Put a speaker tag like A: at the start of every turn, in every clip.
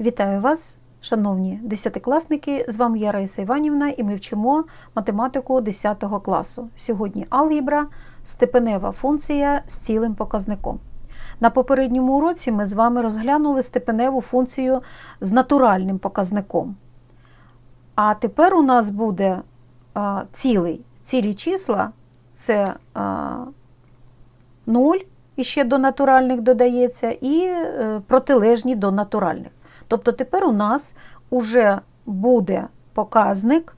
A: Вітаю вас, шановні десятикласники! З вами я Раїса Іванівна і ми вчимо математику 10 класу. Сьогодні алгебра, степенева функція з цілим показником. На попередньому уроці ми з вами розглянули степеневу функцію з натуральним показником. А тепер у нас буде а, цілий. Цілі числа це а, 0, і ще до натуральних додається, і е, протилежні до натуральних. Тобто тепер у нас уже буде показник,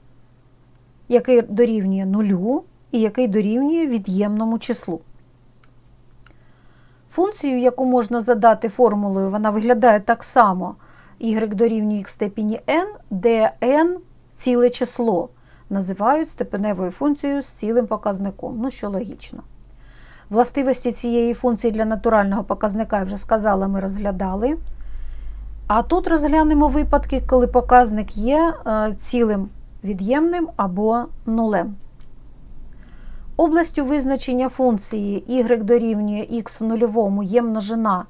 A: який дорівнює нулю і який дорівнює від'ємному числу. Функцію, яку можна задати формулою, вона виглядає так само y дорівнює х степені n, де n ціле число. Називають степеневою функцією з цілим показником. Ну, що логічно. Властивості цієї функції для натурального показника, я вже сказала, ми розглядали. А тут розглянемо випадки, коли показник є е, цілим від'ємним або нулем. Областю визначення функції y дорівнює x в нульовому є множина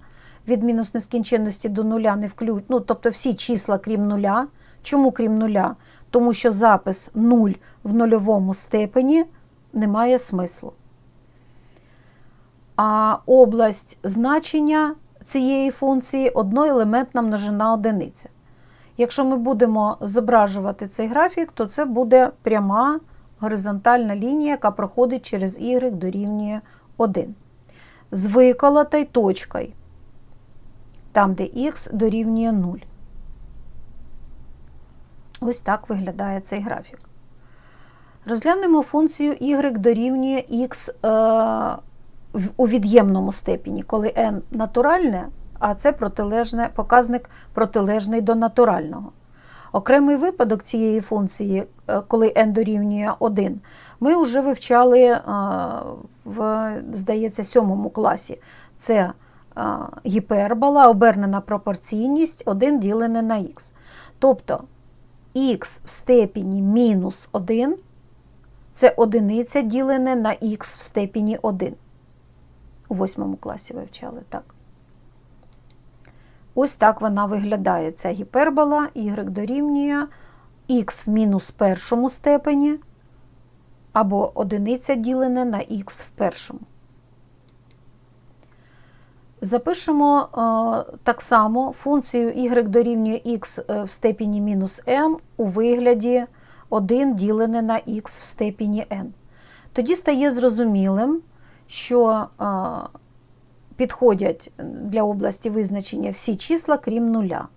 A: від мінус нескінченності до нуля не включ... ну, тобто всі числа крім нуля. Чому крім нуля? Тому що запис 0 в нульовому степені не має смислу. А область значення цієї функції одноелементна множина одиниця. Якщо ми будемо зображувати цей графік, то це буде пряма горизонтальна лінія, яка проходить через y дорівнює 1. З виколотою точкою, там, де х дорівнює 0. Ось так виглядає цей графік. Розглянемо функцію y дорівнює х е, у від'ємному степені, коли n натуральне, а це протилежне, показник протилежний до натурального. Окремий випадок цієї функції, е, коли n дорівнює 1, ми вже вивчали е, в, здається, сьомому класі. Це е, гіпербола, обернена пропорційність 1 ділене на х. Тобто х в степені мінус 1 це одиниця ділене на х в степені 1. У восьмому класі вивчали так. Ось так вона виглядає. Ця гіпербола y дорівнює х в мінус першому степені або одиниця ділене на х в першому. Запишемо е, так само функцію y дорівнює х в степені мінус m у вигляді 1 ділене на х в степені n. Тоді стає зрозумілим, що е, підходять для області визначення всі числа, крім нуля.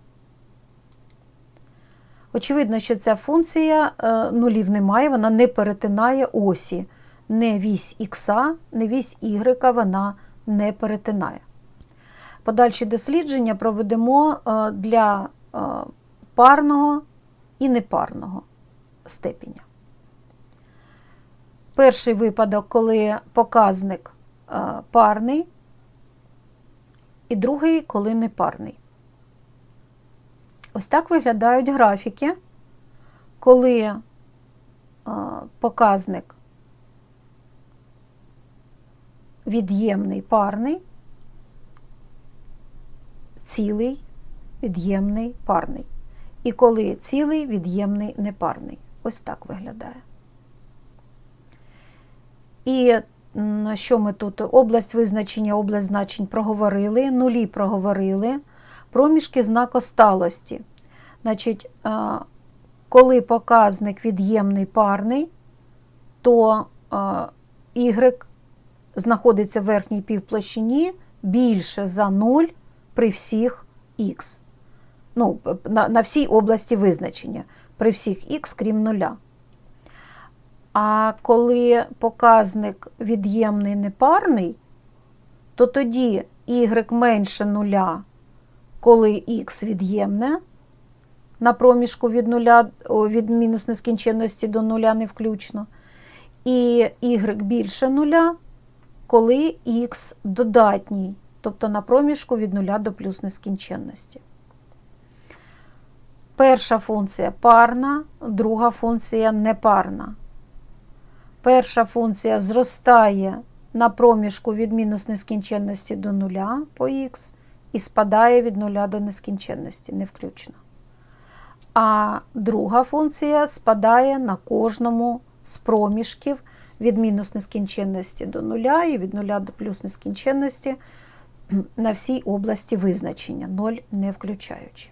A: Очевидно, що ця функція е, нулів немає, вона не перетинає осі. Не вісь х, не вісь y вона не перетинає. Подальші дослідження проведемо е, для парного і непарного степеня. Перший випадок, коли показник парний, і другий, коли непарний. Ось так виглядають графіки, коли показник від'ємний парний, цілий від'ємний парний. І коли цілий від'ємний непарний. Ось так виглядає. І що ми тут? Область визначення, область значень проговорили, нулі проговорили, проміжки знакосталості. Значить, коли показник від'ємний парний, то y знаходиться в верхній півплощині більше за 0 при всіх х. Ну, на, на всій області визначення, при всіх х, крім нуля. А коли показник від'ємний непарний, то тоді y менше нуля, коли х від'ємне, на проміжку від нуля, від мінус нескінченності до нуля не включно, і y більше нуля, коли х додатній, тобто на проміжку від нуля до плюс нескінченності. Перша функція парна, друга функція непарна. Перша функція зростає на проміжку від мінус нескінченності до нуля по х, і спадає від нуля до нескінченності, не включно. А друга функція спадає на кожному з проміжків від мінус нескінченності до нуля і від нуля до плюс нескінченності на всій області визначення, 0 не включаючи.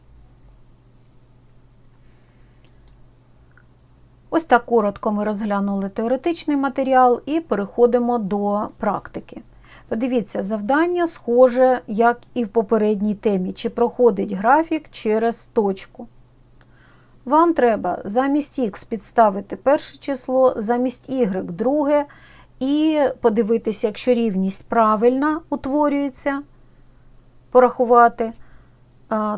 A: Ось так коротко ми розглянули теоретичний матеріал і переходимо до практики. Подивіться, завдання схоже, як і в попередній темі, чи проходить графік через точку. Вам треба замість х підставити перше число, замість y друге, і подивитися, якщо рівність правильна утворюється, порахувати,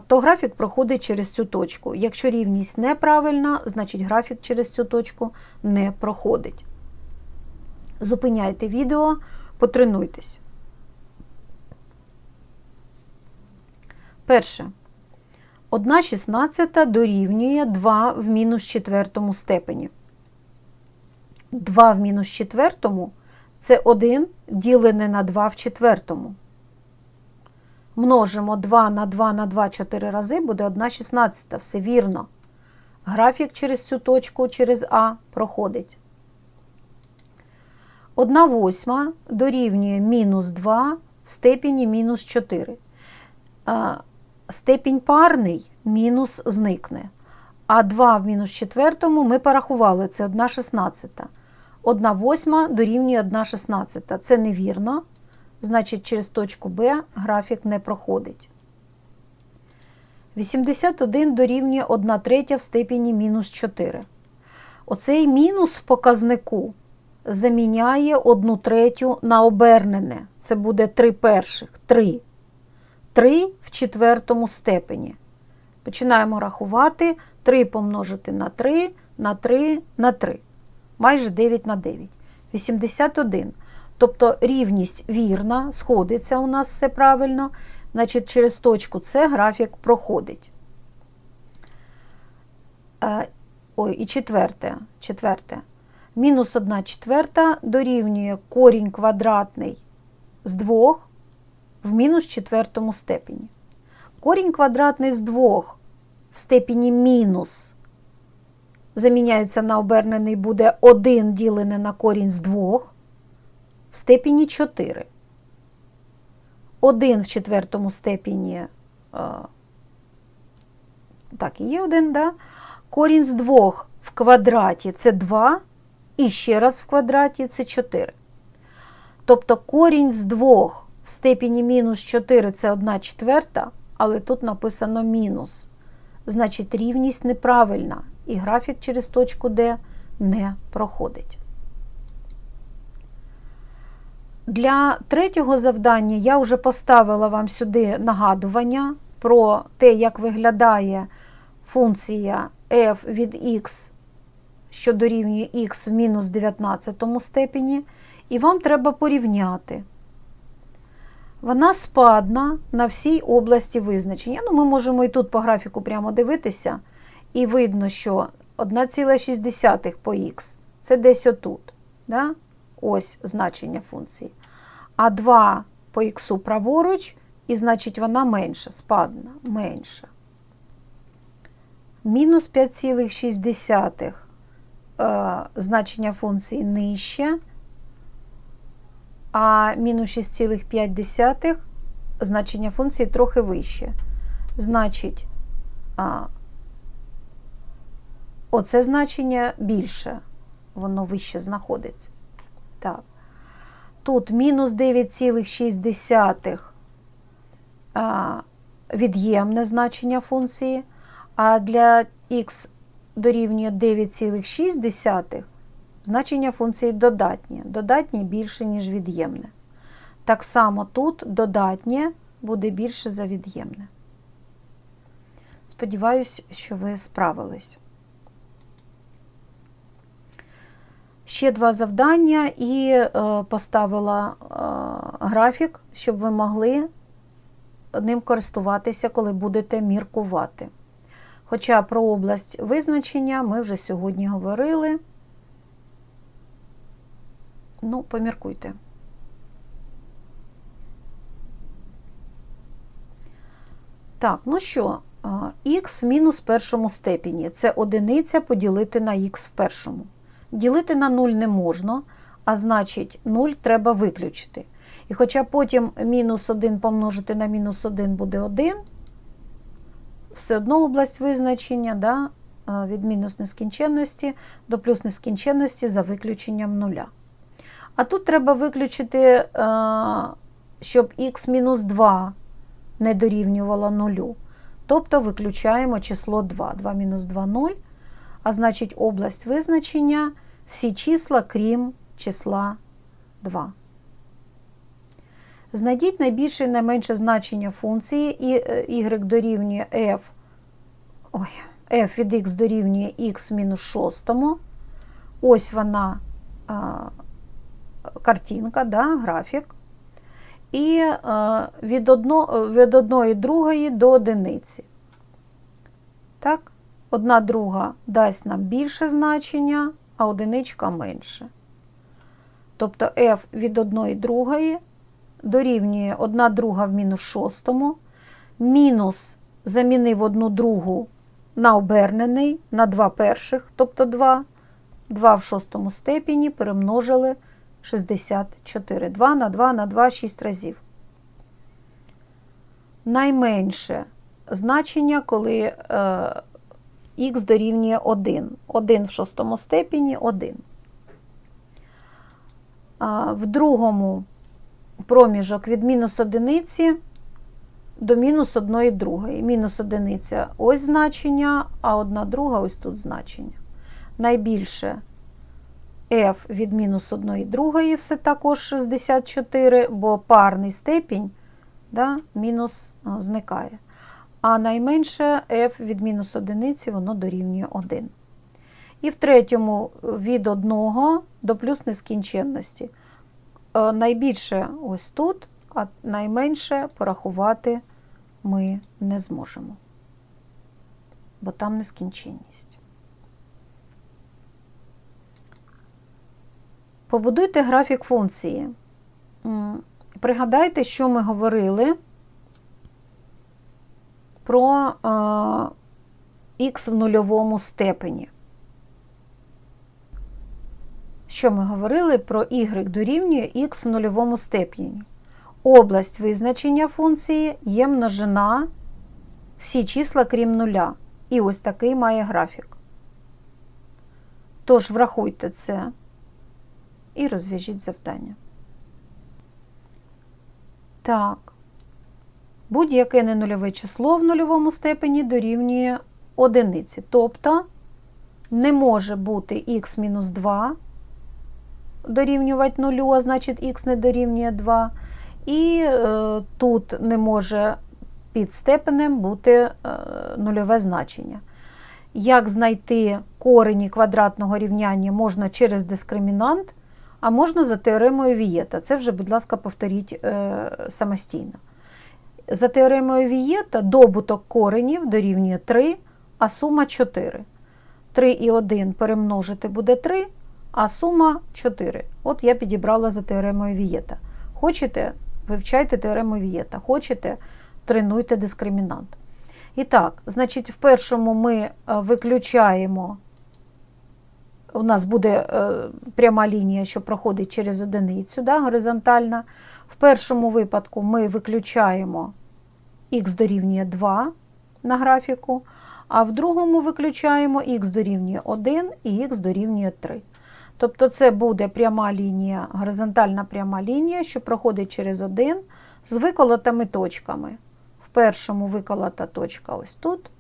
A: то графік проходить через цю точку. Якщо рівність неправильна, значить графік через цю точку не проходить. Зупиняйте відео, потренуйтесь. Перше. 1 шістнадцята дорівнює 2 в мінус четвертому степені. 2 в мінус четвертому це 1 ділене на 2 в четвертому. Множимо 2 на 2 на 2 4 рази, буде 1 шістнадцята. Все вірно. Графік через цю точку, через А проходить. 1 восьма дорівнює мінус 2 в степені мінус 4 степінь парний мінус зникне. А 2 в мінус четвертому ми порахували, це 1 шістнадцята. 1 восьма дорівнює 1 шістнадцята. Це невірно. Значить, через точку Б графік не проходить. 81 дорівнює 1 третя в степені мінус 4. Оцей мінус в показнику заміняє 1 третю на обернене. Це буде 3 перших. 3. 3 в четвертому степені. Починаємо рахувати 3 помножити на 3, на 3, на 3. Майже 9 на 9. 81. Тобто рівність вірна, сходиться у нас все правильно. Значить, через точку С графік проходить. Е, ой, і четверте. четверте. Мінус 1 четверта дорівнює корінь квадратний з 2 в мінус четвертому степені. Корінь квадратний з 2 в степені мінус заміняється на обернений буде 1 ділене на корінь з 2 в степені 4. 1 в четвертому степені, так, і є 1, да? корінь з 2 в квадраті це 2, і ще раз в квадраті це 4. Тобто корінь з 2 в степені мінус 4 це 1 четверта, але тут написано мінус. Значить, рівність неправильна, і графік через точку D не проходить. Для третього завдання я вже поставила вам сюди нагадування про те, як виглядає функція f від x, що дорівнює x в мінус 19 степені, і вам треба порівняти. Вона спадна на всій області визначення. Ну, Ми можемо і тут по графіку прямо дивитися, і видно, що 1,6 по х це десь отут. Да? Ось значення функції. А 2 по х праворуч, і значить вона менша, спадна, менша. Мінус 5,6 е, значення функції нижче а мінус 6,5 значення функції трохи вище. Значить, оце значення більше, воно вище знаходиться. Так. Тут мінус 9,6 від'ємне значення функції, а для х дорівнює 9,6 Значення функції додатнє. Додатнє більше, ніж від'ємне. Так само тут додатнє буде більше за від'ємне. Сподіваюсь, що ви справились. Ще два завдання і е, поставила е, графік, щоб ви могли ним користуватися, коли будете міркувати. Хоча про область визначення ми вже сьогодні говорили. Ну, поміркуйте. Так, ну що, х в мінус першому степені це одиниця поділити на х в першому. Ділити на 0 не можна, а значить 0 треба виключити. І хоча потім мінус 1 помножити на мінус 1 буде 1, все одно область визначення да, від мінус нескінченності до плюс нескінченності за виключенням нуля. А тут треба виключити, щоб х-2 не дорівнювало нулю. Тобто виключаємо число 2. 2 мінус 2 0, а значить область визначення всі числа, крім числа 2. Знайдіть найбільше і найменше значення функції y дорівнює f, ой, f від x дорівнює x в мінус шостому. Ось вона а, картинка, да, графік. І а, від, одно, від одної другої до одиниці. Так? Одна друга дасть нам більше значення, а одиничка менше. Тобто f від одної другої дорівнює 1 друга в мінус шостому, мінус замінив одну другу на обернений, на 2 перших, тобто 2, 2 в шостому степені перемножили 64. 2 на 2 на 2 6 разів. Найменше значення, коли е, х дорівнює 1. 1 в шостому степені 1. А в другому проміжок від мінус одиниці до мінус одної другої. Мінус одиниця ось значення, а одна друга ось тут значення. Найбільше f від мінус одної другої все також 64, бо парний степінь да, мінус зникає. А найменше f від мінус одиниці воно дорівнює 1. І в третьому від 1 до плюс нескінченності. Е, найбільше ось тут, а найменше порахувати ми не зможемо, бо там нескінченність. Побудуйте графік функції. Пригадайте, що ми говорили про е, х в нульовому степені що ми говорили про y дорівнює х в нульовому степені. Область визначення функції є множина всі числа, крім нуля. І ось такий має графік. Тож, врахуйте це і розв'яжіть завдання. Так. Будь-яке ненульове число в нульовому степені дорівнює одиниці. Тобто не може бути х-2 дорівнювати нулю, а значить х не дорівнює 2. І е, тут не може під степенем бути е, нульове значення. Як знайти корені квадратного рівняння можна через дискримінант, а можна за теоремою Вієта. Це вже, будь ласка, повторіть е, самостійно. За теоремою Вієта добуток коренів дорівнює 3, а сума 4. 3 і 1 перемножити буде 3, а сума 4. От я підібрала за теоремою Вієта. Хочете, вивчайте теорему Вієта. Хочете, тренуйте дискримінант. І так, значить, в першому ми е, виключаємо, у нас буде е, пряма лінія, що проходить через одиницю, да, горизонтальна. В першому випадку ми виключаємо х дорівнює 2 на графіку, а в другому виключаємо х дорівнює 1 і х дорівнює 3. Тобто це буде пряма лінія, горизонтальна пряма лінія, що проходить через один з виколотими точками. В першому виколота точка ось тут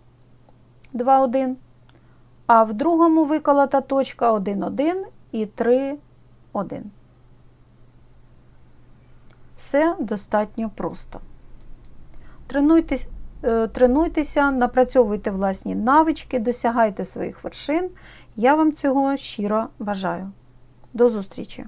A: 2, 1, а в другому виколота точка 1, 1 і 3, 1. Все достатньо просто. Тренуйтесь, е, тренуйтеся, напрацьовуйте власні навички, досягайте своїх вершин. Я вам цього щиро бажаю. До зустрічі!